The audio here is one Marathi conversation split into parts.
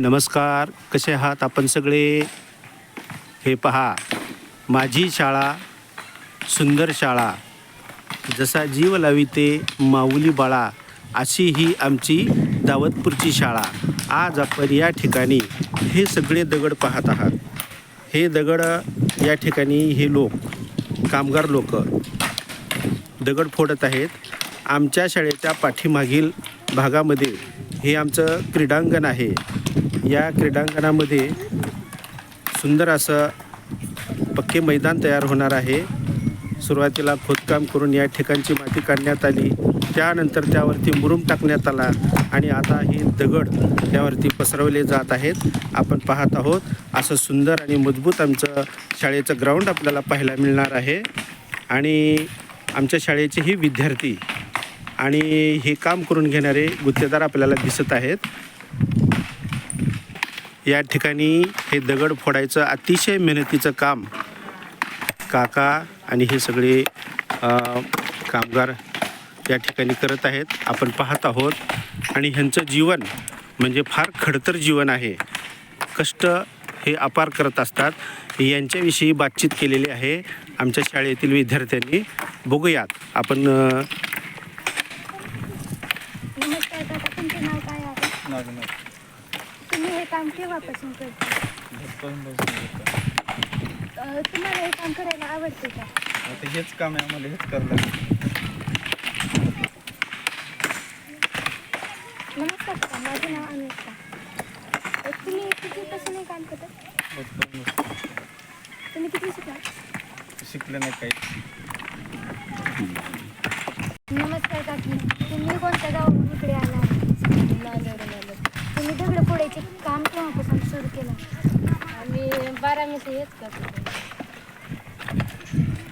नमस्कार कसे आहात आपण सगळे? हे पहा माझी शाळा सुंदर शाळा. जसा जीव लाविते माऊली बाळा अशी ही आमची दावतपूरची शाळा. आज आपण या ठिकाणी हे सगळे दगड पाहत आहात. हे दगड या ठिकाणी हे लोक कामगार लोक दगड फोडत आहेत. आमच्या शाळेच्या पाठीमागील भागामध्ये हे आमचं क्रीडांगण आहे. या क्रीडांगणामध्ये सुंदर असं पक्के मैदान तयार होणार आहे. सुरुवातीला खोदकाम करून या ठिकाणची माती काढण्यात आली. त्यानंतर त्यावरती मुरुम टाकण्यात आला आणि आता हे दगड त्यावरती पसरवले जात आहेत. आपण पाहत आहोत असं सुंदर आणि मजबूत आमचं शाळेचं ग्राउंड आपल्याला पाहायला मिळणार आहे. आणि आमच्या शाळेचेही विद्यार्थी आणि हे काम करून घेणारे गुत्तेदार आपल्याला दिसत आहेत. या ठिकाणी हे दगड फोडायचं अतिशय मेहनतीचं काम काका आणि हे सगळे कामगार या ठिकाणी करत आहेत. आपण पाहत आहोत. आणि ह्यांचं जीवन म्हणजे फार खडतर जीवन आहे. कष्ट हे अपार करत असतात. यांच्याविषयी बातचीत केलेली आहे आमच्या शाळेतील विद्यार्थ्यांनी. बघूयात आपण नमस्कार तुम्ही हे काम केव्हापासून करता? अं, तुम्हाला हे काम करायला आवडते का? आता हेच काम आहे आम्हाला हेच करायला लागतं. नमस्कार माझं नाव अनुष्का. अं, तुम्ही कितीपासून हे काम करता? बचपन तुम्ही किती शिकला? शिकलं नाही काही. नमस्कार काकी तुम्ही कोणत्या गावाहून इकडे आलो? फोडायचे काम केव्हापासून सुरू केलं? आम्ही बारा मिनिटं हेच करतो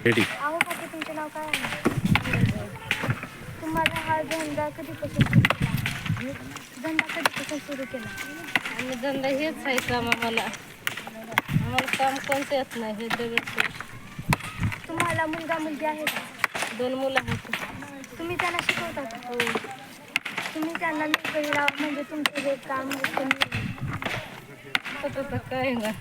रेडी अहो काकी तुमचं नाव काय आहे? तुम्हाला हा धंदा कधीपासून सुरू केला? धंदा कधीपासून सुरू केला? आम्ही धंदा हेच आहे काम आम्हाला. आम्हाला काम कोणतं येत नाही हे दगड तुम्हाला मुलगा मुलगी आहे का? दोन मुलं आहेत. तुम्ही त्यांना शिकवता का? हो. तुम्ही त्यांना नोकरी लावा म्हणजे तुमचं जे काम आहे ते मिळेल. आता तर काय ना